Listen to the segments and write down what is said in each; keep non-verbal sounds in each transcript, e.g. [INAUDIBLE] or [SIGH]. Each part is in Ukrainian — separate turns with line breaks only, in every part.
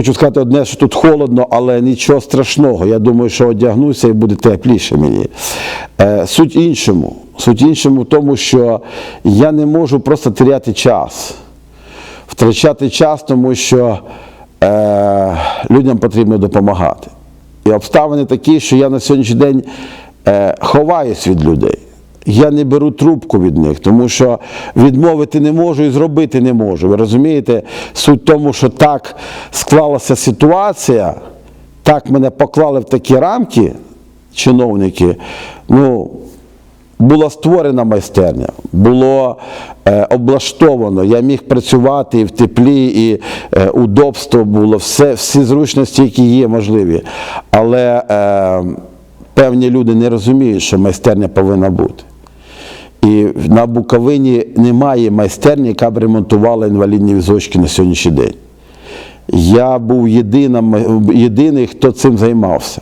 Хочу сказати одне, що тут холодно, але нічого страшного. Я думаю, що одягнуся і буде тепліше мені. Е, суть іншому. Суть іншому в тому, що я не можу просто теряти час. Втрачати час, тому що е, людям потрібно допомагати. І обставини такі, що я на сьогоднішній день е, ховаюсь від людей. Я не беру трубку від них, тому що відмовити не можу і зробити не можу. Ви розумієте? Суть в тому, що так склалася ситуація, так мене поклали в такі рамки, чиновники. Ну, була створена майстерня, було е, облаштовано. Я міг працювати і в теплі, і е, удобство було, все, всі зручності, які є можливі. Але е, певні люди не розуміють, що майстерня повинна бути. І на Буковині немає майстерні, яка б ремонтувала інвалідні візочки на сьогоднішній день. Я був єдиним, єдиний, хто цим займався.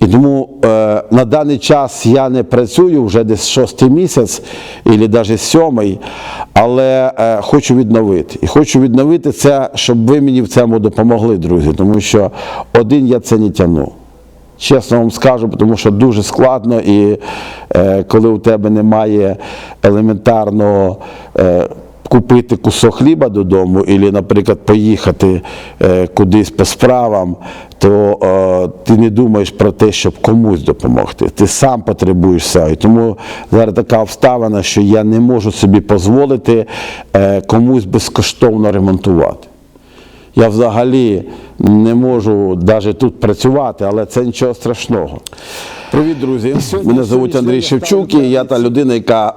І тому е, на даний час я не працюю вже десь шостий місяць, або навіть сьомий, але е, хочу відновити. І хочу відновити це, щоб ви мені в цьому допомогли, друзі, тому що один я це не тягну. Чесно вам скажу, тому що дуже складно, і е, коли у тебе немає елементарного е, купити кусок хліба додому, або, наприклад, поїхати е, кудись по справам, то е, ти не думаєш про те, щоб комусь допомогти. Ти сам потребуєш. І тому зараз така обставина, що я не можу собі дозволити е, комусь безкоштовно ремонтувати. Я взагалі не можу навіть тут працювати, але це нічого страшного. Привіт, друзі! Мене звуть Андрій Шевчук, і я та людина, яка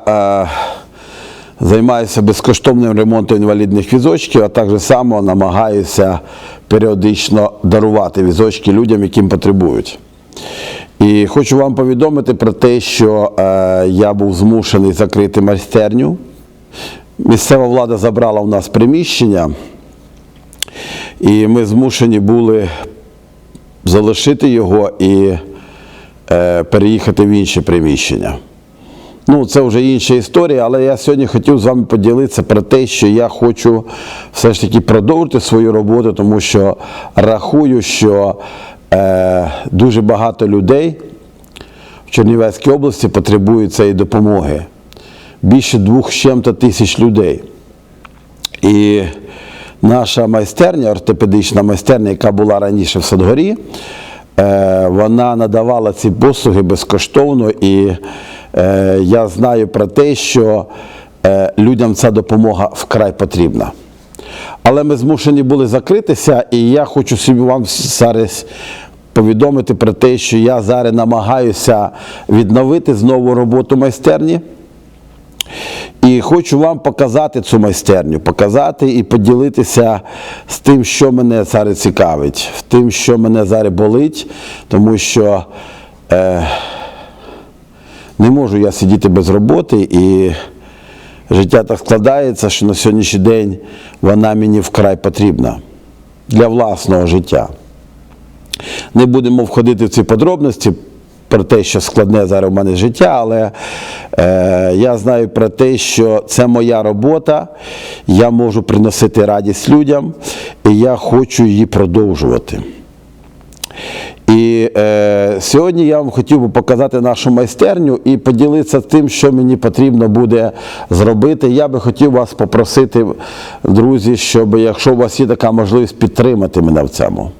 е, займається безкоштовним ремонтом інвалідних візочків, а так само намагаюся періодично дарувати візочки людям, яким потребують. І хочу вам повідомити про те, що е, я був змушений закрити майстерню. Місцева влада забрала у нас приміщення. І ми змушені були залишити його і е, переїхати в інше приміщення. Ну, це вже інша історія, але я сьогодні хотів з вами поділитися про те, що я хочу все ж таки продовжити свою роботу, тому що рахую, що е, дуже багато людей в Чернівецькій області потребують цієї допомоги. Більше двох з чим-то тисяч людей. І наша майстерня, ортопедична майстерня, яка була раніше в Садгорі, е, вона надавала ці послуги безкоштовно, і е, я знаю про те, що е, людям ця допомога вкрай потрібна. Але ми змушені були закритися, і я хочу собі вам зараз повідомити про те, що я зараз намагаюся відновити знову роботу майстерні. І хочу вам показати цю майстерню, показати і поділитися з тим, що мене зараз цікавить, з тим, що мене зараз болить, тому що е, не можу я сидіти без роботи, і життя так складається, що на сьогоднішній день вона мені вкрай потрібна для власного життя. Не будемо входити в ці подробності про те, що складне зараз у мене життя, але е, я знаю про те, що це моя робота, я можу приносити радість людям, і я хочу її продовжувати. І е, сьогодні я вам хотів би показати нашу майстерню і поділитися тим, що мені потрібно буде зробити. Я би хотів вас попросити, друзі, щоб якщо у вас є така можливість, підтримати мене в цьому.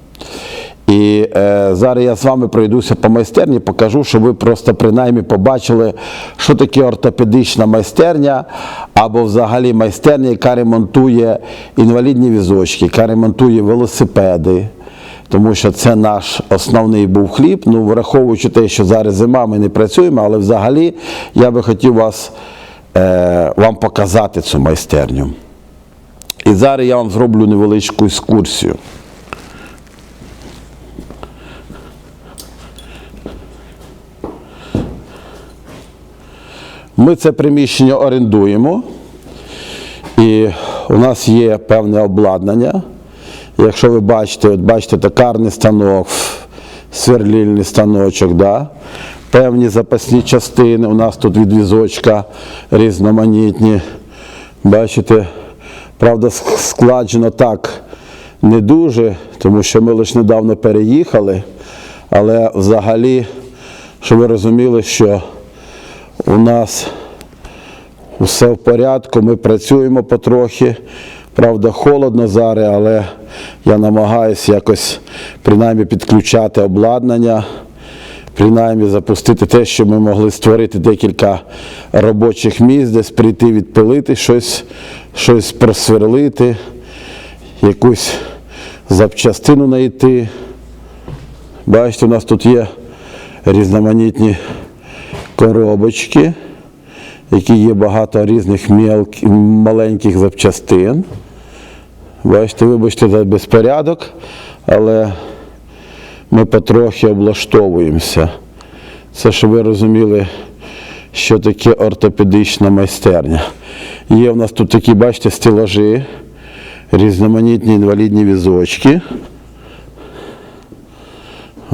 І е, зараз я з вами пройдуся по майстерні, покажу, щоб ви просто принаймні побачили, що таке ортопедична майстерня, або взагалі майстерня, яка ремонтує інвалідні візочки, яка ремонтує велосипеди. Тому що це наш основний був хліб. Ну, враховуючи те, що зараз зима, ми не працюємо, але взагалі я би хотів вас, е, вам показати цю майстерню. І зараз я вам зроблю невеличку екскурсію. Ми це приміщення орендуємо, і у нас є певне обладнання. Якщо ви бачите, от бачите токарний станок, сверлільний станочок, да? певні запасні частини. У нас тут від візочка різноманітні. Бачите, правда, складжено так не дуже, тому що ми лише недавно переїхали, але взагалі, щоб ви розуміли, що у нас все в порядку, ми працюємо потрохи. Правда, холодно зараз, але я намагаюся якось принаймні підключати обладнання, принаймні запустити те, що ми могли створити декілька робочих місць, десь прийти відпилити щось, щось просверлити, якусь запчастину знайти. Бачите, у нас тут є різноманітні коробочки, які є багато різних мелк- маленьких запчастин. Бачите, вибачте за безпорядок, але ми потрохи облаштовуємося. Це, щоб ви розуміли, що таке ортопедична майстерня. Є в нас тут такі, бачите, стелажі, різноманітні інвалідні візочки.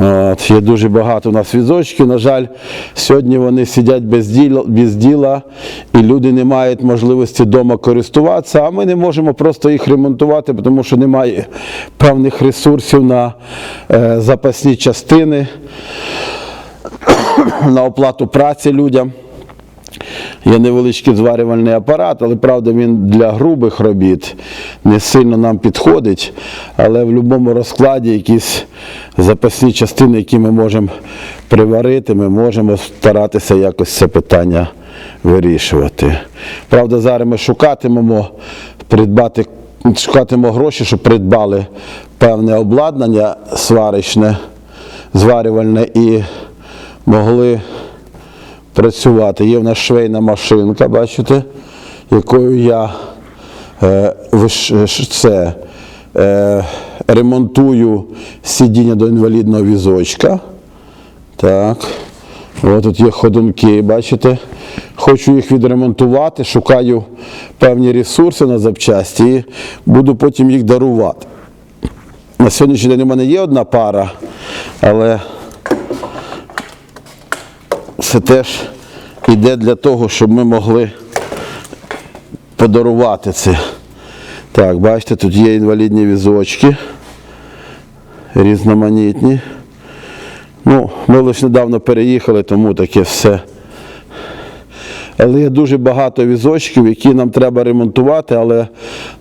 От, є дуже багато у нас візочків. На жаль, сьогодні вони сидять без діла, без діла і люди не мають можливості вдома користуватися, а ми не можемо просто їх ремонтувати, тому що немає певних ресурсів на е, запасні частини, [COUGHS] на оплату праці людям. Є невеличкий зварювальний апарат, але правда він для грубих робіт не сильно нам підходить. Але в будь-якому розкладі якісь запасні частини, які ми можемо приварити, ми можемо старатися якось це питання вирішувати. Правда, зараз ми шукатимемо придбати, шукатимемо гроші, щоб придбали певне обладнання сварочне, зварювальне і могли працювати. Є в нас швейна машинка, бачите, якою я е, це, е, ремонтую сидіння до інвалідного візочка. Так. Ось тут є ходунки, бачите. Хочу їх відремонтувати, шукаю певні ресурси на запчасті і буду потім їх дарувати. На сьогоднішній день у мене є одна пара, але це теж йде для того, щоб ми могли подарувати це. Так, бачите, тут є інвалідні візочки, різноманітні. Ну, ми лише недавно переїхали, тому таке все. Але є дуже багато візочків, які нам треба ремонтувати, але,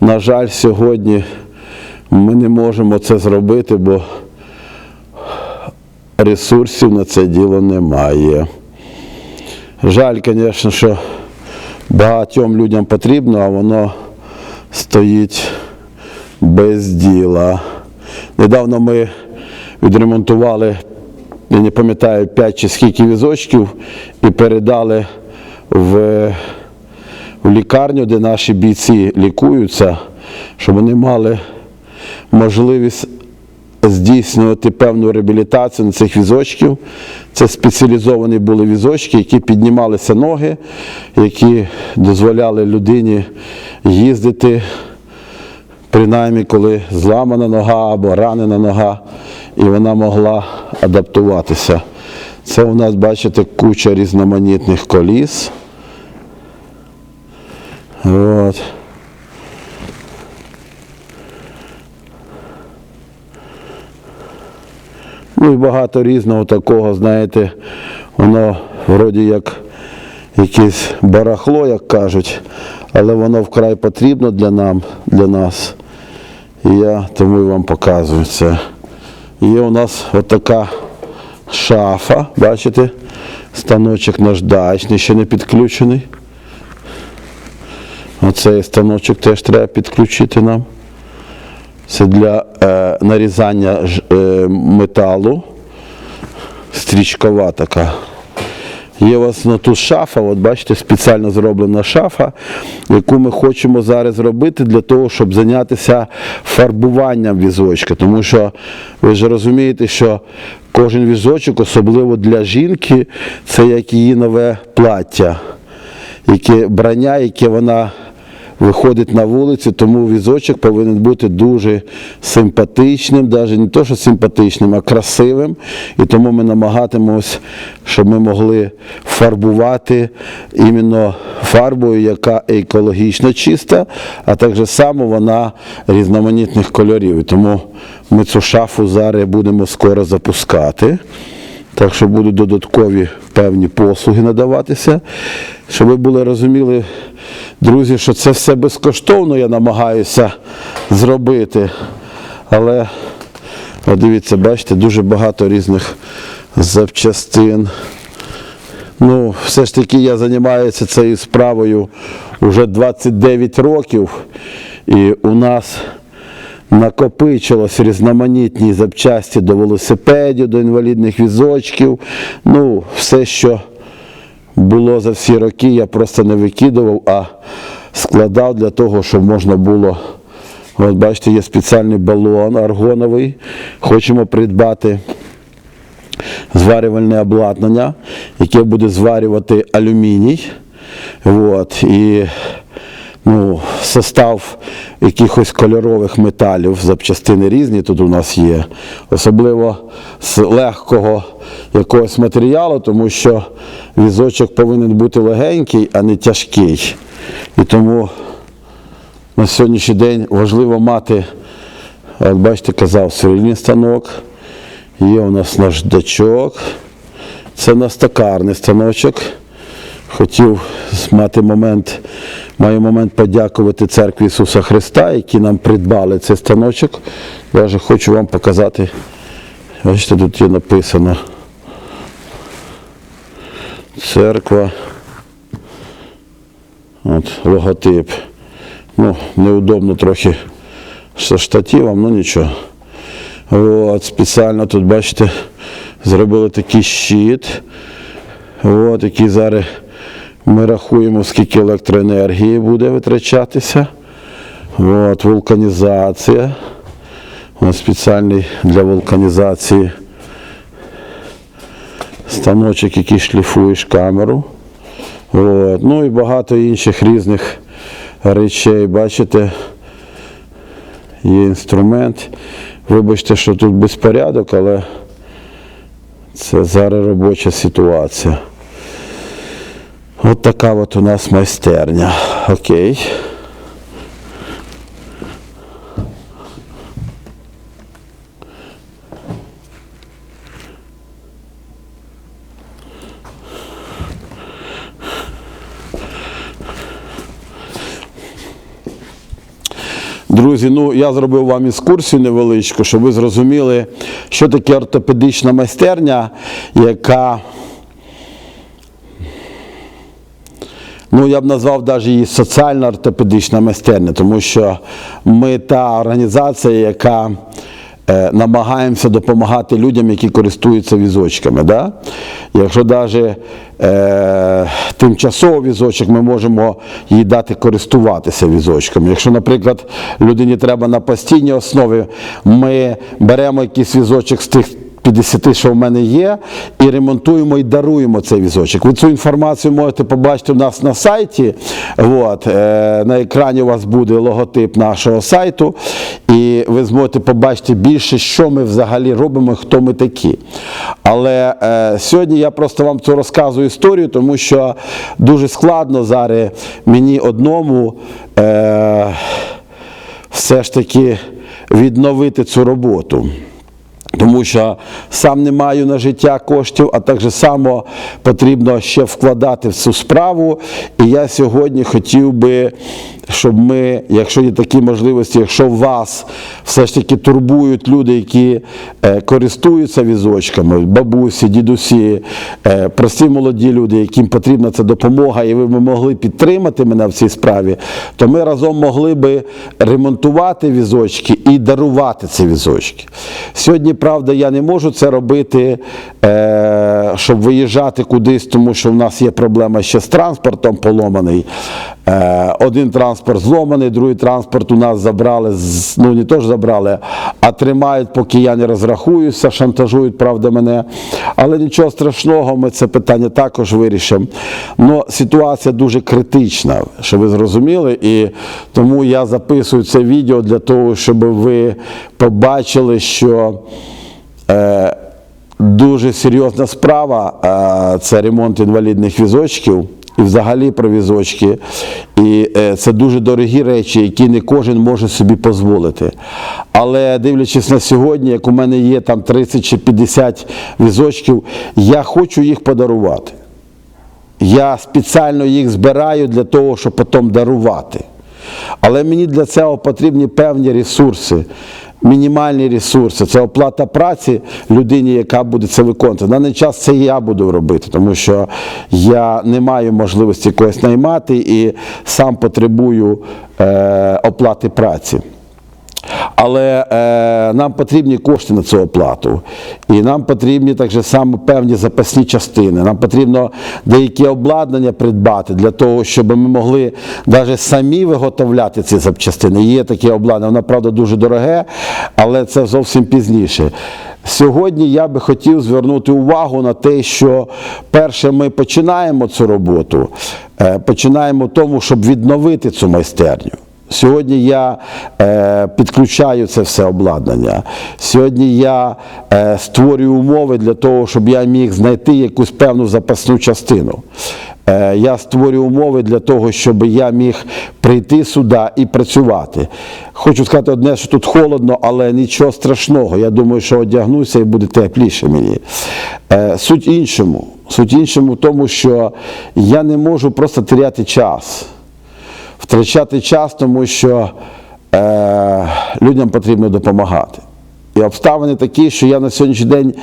на жаль, сьогодні ми не можемо це зробити, бо ресурсів на це діло немає. Жаль, звісно, що багатьом людям потрібно, а воно стоїть без діла. Недавно ми відремонтували, я не пам'ятаю, 5 чи скільки візочків і передали в, в лікарню, де наші бійці лікуються, щоб вони мали можливість здійснювати певну реабілітацію на цих візочків. Це спеціалізовані були візочки, які піднімалися ноги, які дозволяли людині їздити, принаймні коли зламана нога або ранена нога, і вона могла адаптуватися. Це у нас, бачите, куча різноманітних коліс. От. Ну і багато різного такого, знаєте, воно вроді як якесь барахло, як кажуть, але воно вкрай потрібно для нам, для нас. І я тому і вам показую це. Є у нас отака шафа, бачите? Станочок наждачний, ще не підключений. Оцей станочок теж треба підключити нам. Це для е, нарізання е, металу. Стрічкова така. Є у вас тут шафа, от бачите, спеціально зроблена шафа, яку ми хочемо зараз зробити для того, щоб зайнятися фарбуванням візочка. Тому що ви ж розумієте, що кожен візочок, особливо для жінки, це як її нове плаття, яке брання, яке вона виходить на вулицю, тому візочок повинен бути дуже симпатичним, навіть не то, що симпатичним, а красивим. І тому ми намагатимемось, щоб ми могли фарбувати іменно фарбою, яка екологічно чиста, а так само вона різноманітних кольорів. І тому ми цю шафу зараз будемо скоро запускати. Так що будуть додаткові певні послуги надаватися. Щоб ви були розуміли, друзі, що це все безкоштовно я намагаюся зробити. Але дивіться, бачите, дуже багато різних запчастин. Ну, все ж таки я займаюся цією справою вже 29 років. І у нас накопичилось різноманітні запчасті до велосипедів, до інвалідних візочків. Ну, все, що було за всі роки, я просто не викидував, а складав для того, щоб можна було. От бачите, є спеціальний балон аргоновий. Хочемо придбати зварювальне обладнання, яке буде зварювати алюміній. От, і ну, состав якихось кольорових металів, запчастини різні тут у нас є, особливо з легкого якогось матеріалу, тому що візочок повинен бути легенький, а не тяжкий. І тому на сьогоднішній день важливо мати, от бачите, казав, сирільний станок. Є у нас наждачок. Це настакарний станочок. Хотів мати момент, маю момент подякувати церкві Ісуса Христа, які нам придбали цей станочок. Даже хочу вам показати. Бачите, тут є написано. Церква. От, логотип. Ну, неудобно трохи зі штативом, ну нічого. От, спеціально тут, бачите, зробили такий щит. От, який зараз ми рахуємо, скільки електроенергії буде витрачатися. От, вулканізація. Ось спеціальний для вулканізації станочок, який шліфуєш камеру. От. Ну і багато інших різних речей. Бачите, є інструмент. Вибачте, що тут безпорядок, але це зараз робоча ситуація. От така от у нас майстерня. Окей. Друзі, ну я зробив вам екскурсію невеличку, щоб ви зрозуміли, що таке ортопедична майстерня, яка, ну я б назвав навіть її соціальна ортопедична майстерня, тому що ми та організація, яка е, намагаємося допомагати людям, які користуються візочками. Да? Якщо навіть е, тимчасово візочок, ми можемо їй дати користуватися візочком. Якщо, наприклад, людині треба на постійній основі, ми беремо якийсь візочок з тих 50, що в мене є, і ремонтуємо і даруємо цей візочок. Ви цю інформацію можете побачити у нас на сайті. От, е, на екрані у вас буде логотип нашого сайту, і ви зможете побачити більше, що ми взагалі робимо, хто ми такі. Але е, сьогодні я просто вам цю розказую історію, тому що дуже складно зараз мені одному. Е, все ж таки відновити цю роботу. Тому що сам не маю на життя коштів, а так само потрібно ще вкладати в цю справу. І я сьогодні хотів би, щоб ми, якщо є такі можливості, якщо вас все ж таки турбують люди, які е, користуються візочками, бабусі, дідусі, е, прості молоді люди, яким потрібна ця допомога, і ви б могли підтримати мене в цій справі, то ми разом могли би ремонтувати візочки і дарувати ці візочки. Сьогодні правда, я не можу це робити, е, щоб виїжджати кудись, тому що в нас є проблема ще з транспортом поломаний. Е, один транспорт зломаний, другий транспорт у нас забрали, ну не то ж забрали, а тримають, поки я не розрахуюся, шантажують, правда, мене. Але нічого страшного, ми це питання також вирішимо. Но ситуація дуже критична, щоб ви зрозуміли, і тому я записую це відео для того, щоб ви побачили, що дуже серйозна справа е, це ремонт інвалідних візочків. І взагалі про візочки. І е, це дуже дорогі речі, які не кожен може собі дозволити. Але дивлячись на сьогодні, як у мене є там 30 чи 50 візочків, я хочу їх подарувати. Я спеціально їх збираю для того, щоб потім дарувати. Але мені для цього потрібні певні ресурси, мінімальні ресурси. Це оплата праці людині, яка буде це виконувати. На даний час це я буду робити, тому що я не маю можливості когось наймати і сам потребую е, оплати праці. Але е, нам потрібні кошти на цю оплату. І нам потрібні так само певні запасні частини. Нам потрібно деякі обладнання придбати для того, щоб ми могли навіть самі виготовляти ці запчастини. Є таке обладнання, воно правда дуже дороге, але це зовсім пізніше. Сьогодні я би хотів звернути увагу на те, що перше ми починаємо цю роботу, е, починаємо в тому, щоб відновити цю майстерню. Сьогодні я е, підключаю це все обладнання. Сьогодні я е, створюю умови для того, щоб я міг знайти якусь певну запасну частину. Е, я створюю умови для того, щоб я міг прийти сюди і працювати. Хочу сказати одне, що тут холодно, але нічого страшного. Я думаю, що одягнуся і буде тепліше мені. Е, суть іншому. Суть іншому в тому, що я не можу просто теряти час втрачати час, тому що е, людям потрібно допомагати. І обставини такі, що я на сьогоднішній день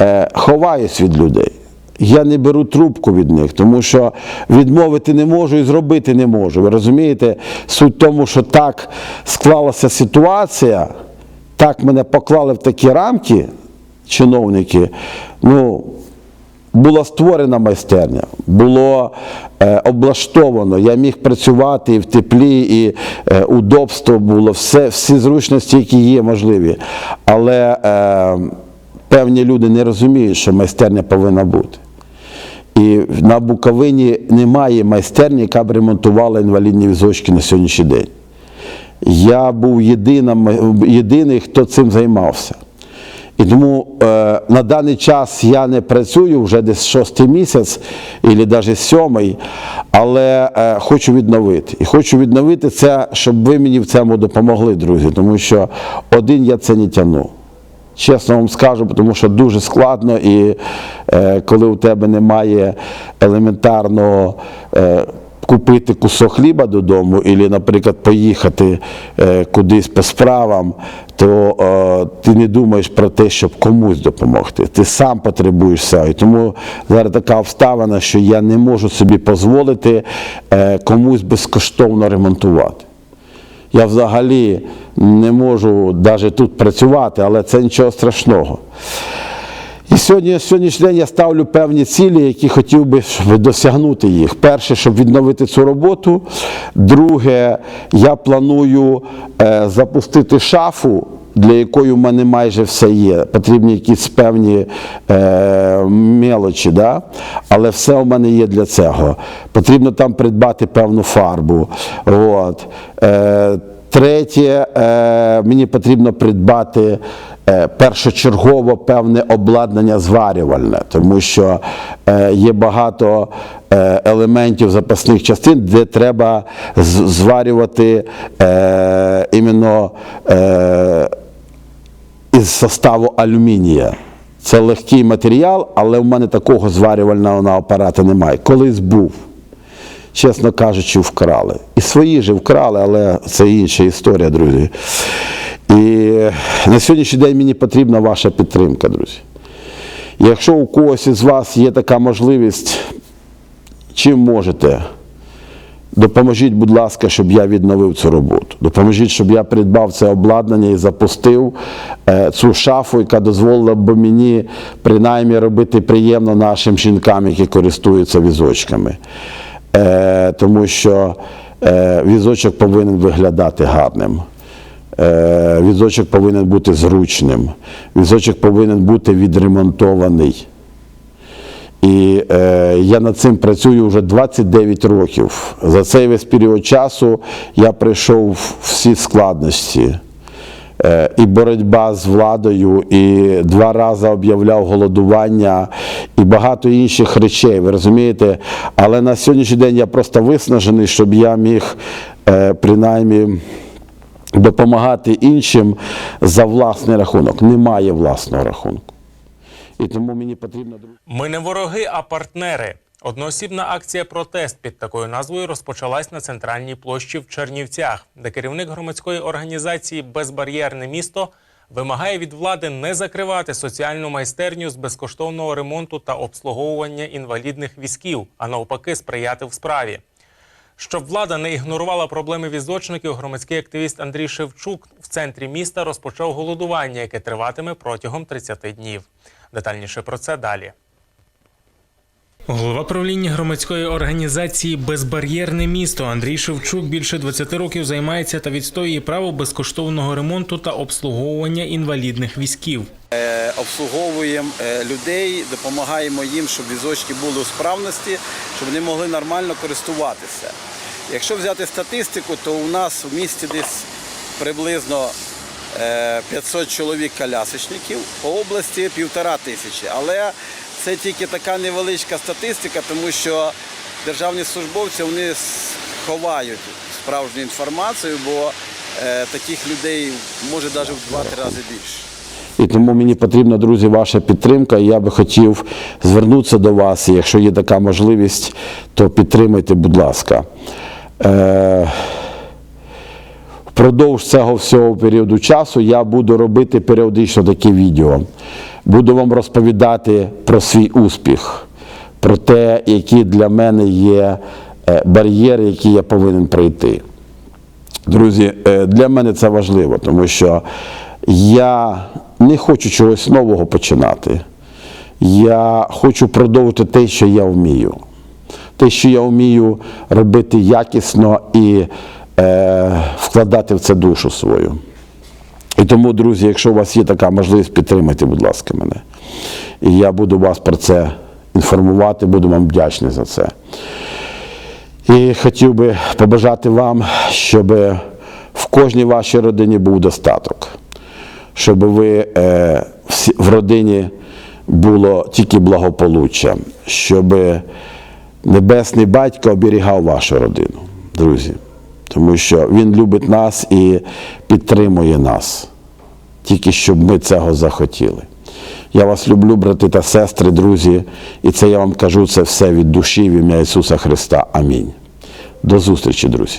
е, ховаюсь від людей. Я не беру трубку від них, тому що відмовити не можу і зробити не можу. Ви розумієте? Суть в тому, що так склалася ситуація, так мене поклали в такі рамки, чиновники. ну, була створена майстерня, було е, облаштовано. Я міг працювати і в теплі, і е, удобство було, все, всі зручності, які є можливі. Але е, певні люди не розуміють, що майстерня повинна бути. І на Буковині немає майстерні, яка б ремонтувала інвалідні візочки на сьогоднішній день. Я був єдиним, єдиний, хто цим займався. І тому е, на даний час я не працюю вже десь шостий місяць, або навіть сьомий, але е, хочу відновити. І хочу відновити це, щоб ви мені в цьому допомогли, друзі, тому що один я це не тягну. Чесно вам скажу, тому що дуже складно, і е, коли у тебе немає елементарного е, купити кусок хліба додому, або, наприклад, поїхати е, кудись по справам, то е, ти не думаєш про те, щоб комусь допомогти. Ти сам потребуєш. І тому зараз така обставина, що я не можу собі дозволити е, комусь безкоштовно ремонтувати. Я взагалі не можу навіть тут працювати, але це нічого страшного. Сьогодні, сьогоднішній день я ставлю певні цілі, які хотів би досягнути їх. Перше, щоб відновити цю роботу. Друге, я планую е, запустити шафу, для якої в мене майже все є. Потрібні якісь певні е, мелочі, да? але все у мене є для цього. Потрібно там придбати певну фарбу. От. Е, Третє, е, мені потрібно придбати першочергово певне обладнання зварювальне, тому що е, є багато е, елементів запасних частин, де треба зварювати е, іменно е, із составу алюмінія. Це легкий матеріал, але в мене такого зварювального апарату немає. Колись був чесно кажучи, вкрали. І свої ж вкрали, але це інша історія, друзі. І на сьогоднішній день мені потрібна ваша підтримка, друзі. Якщо у когось із вас є така можливість, чим можете, Допоможіть, будь ласка, щоб я відновив цю роботу. Допоможіть, щоб я придбав це обладнання і запустив е, цю шафу, яка дозволила б мені принаймні робити приємно нашим жінкам, які користуються візочками. Е, тому що е, візочок повинен виглядати гарним. Е, візочок повинен бути зручним. Візочок повинен бути відремонтований. І е, я над цим працюю вже 29 років. За цей весь період часу я пройшов всі складності. Е, і боротьба з владою, і два рази об'являв голодування, і багато інших речей, ви розумієте? Але на сьогоднішній день я просто виснажений, щоб я міг е, принаймні допомагати іншим за власний рахунок. Немає власного рахунку. І тому мені потрібно.
Ми не вороги, а партнери. Одноосібна акція протест під такою назвою розпочалась на центральній площі в Чернівцях, де керівник громадської організації Безбар'єрне місто вимагає від влади не закривати соціальну майстерню з безкоштовного ремонту та обслуговування інвалідних візків, а навпаки, сприяти в справі. Щоб влада не ігнорувала проблеми візочників, громадський активіст Андрій Шевчук в центрі міста розпочав голодування, яке триватиме протягом 30 днів. Детальніше про це далі. Голова правління громадської організації Безбар'єрне місто Андрій Шевчук більше 20 років займається та відстоює право безкоштовного ремонту та обслуговування інвалідних візків.
Е, обслуговуємо е, людей, допомагаємо їм, щоб візочки були у справності, щоб вони могли нормально користуватися. Якщо взяти статистику, то у нас в місті десь приблизно е, 500 чоловік колясочників, по області півтора тисячі. Але це тільки така невеличка статистика, тому що державні службовці вони ховають справжню інформацію, бо е, таких людей може навіть в два-три рази більше.
І тому мені потрібна, друзі, ваша підтримка. І я би хотів звернутися до вас. І якщо є така можливість, то підтримайте, будь ласка. Е, Впродовж цього всього періоду часу я буду робити періодично такі відео. Буду вам розповідати про свій успіх, про те, які для мене є е, бар'єри, які я повинен пройти. Друзі, е, для мене це важливо, тому що я не хочу чогось нового починати. Я хочу продовжити те, що я вмію. Те, що я вмію робити якісно і е, вкладати в це душу свою. І тому, друзі, якщо у вас є така можливість, підтримайте, будь ласка, мене. І я буду вас про це інформувати, буду вам вдячний за це. І хотів би побажати вам, щоб в кожній вашій родині був достаток, щоб ви е, в родині було тільки благополуччя, щоб Небесний Батько оберігав вашу родину, друзі. Тому що Він любить нас і підтримує нас, тільки щоб ми цього захотіли. Я вас люблю, брати та сестри, друзі, і це я вам кажу це все від душі в ім'я Ісуса Христа. Амінь. До зустрічі, друзі.